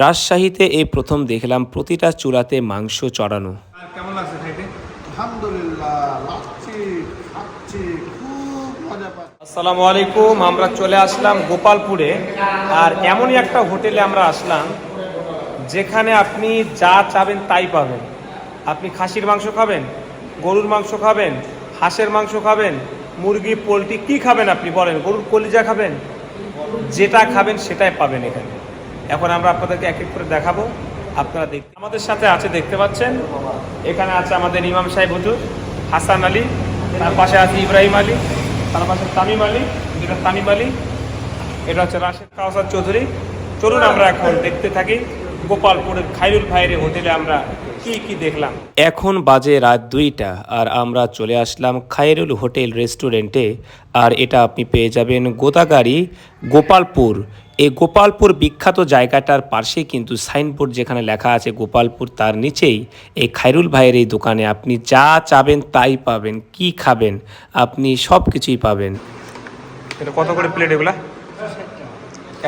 রাজশাহীতে এই প্রথম দেখলাম প্রতিটা চূড়াতে মাংস চড়ানো। কেমন লাগছে খাইতে আসসালামু আলাইকুম আমরা চলে আসলাম গোপালপুরে। আর এমনই একটা হোটেলে আমরা আসলাম যেখানে আপনি যা চাবেন তাই পাবেন। আপনি খাসির মাংস খাবেন গরুর মাংস খাবেন হাঁসের মাংস খাবেন মুরগি পোলট্রি কি খাবেন আপনি বলেন? গরুর কলিজা খাবেন যেটা খাবেন সেটাই পাবেন এখানে। এখন আমরা আপনাদেরকে এক এক করে দেখাবো। আপনারা দেখতে আমাদের সাথে আছে, দেখতে পাচ্ছেন? এখানে আছে আমাদের ইমাম সাহেব হুজুর, হাসান আলী, তার পাশে আছে ইব্রাহিম আলী, তার পাশে তামিম আলী যেটা তামিম আলী, এটা হচ্ছে রাশেদ কাউসার চৌধুরী। চলুন আমরা এখন দেখতে থাকি গোপালপুরের খাইরুল ভাইয়ের হোটেলে আমরা কি কি দেখলাম। এখন বাজে রাত দুইটা আর আমরা চলে আসলাম খায়রুল হোটেল রেস্টুরেন্টে। আর এটা আপনি পেয়ে যাবেন গোদাগাড়ি গোপালপুর এই গোপালপুর বিখ্যাত জায়গাটার পাশে কিন্তু সাইনবোর্ড যেখানে লেখা আছে গোপালপুর তার নিচেই এই খাইরুল ভাইয়ের এই দোকানে আপনি যা চাবেন তাই পাবেন কি খাবেন আপনি সব কিছুই পাবেন। এটা কত করে প্লেট এগুলা?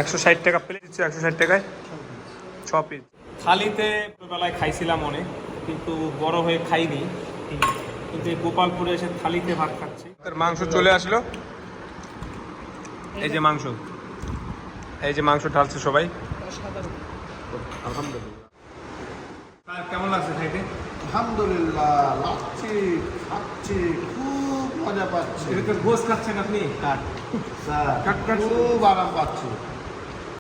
একশো ষাট টাকা প্লেট দিচ্ছে একশো ষাট টাকায়? ছ পিস থালিতে ছোটোবেলায় খাইছিলাম অনেক কিন্তু বড় হয়ে খাইনি। কিন্তু এই গোপালপুরে এসে থালিতে ভাত খাচ্ছি। মাংস চলে আসলো। এই যে মাংস। এই যে মাংস ঢালছে সবাই। আলহামদুলিল্লাহ কেমন লাগছে খাইতে আলহামদুলিল্লাহ লাগছি খাচ্ছি খুব মজা পাচ্ছি। গোস খাচ্ছেন আপনি? কাট কাট। খুব আরাম পাচ্ছি।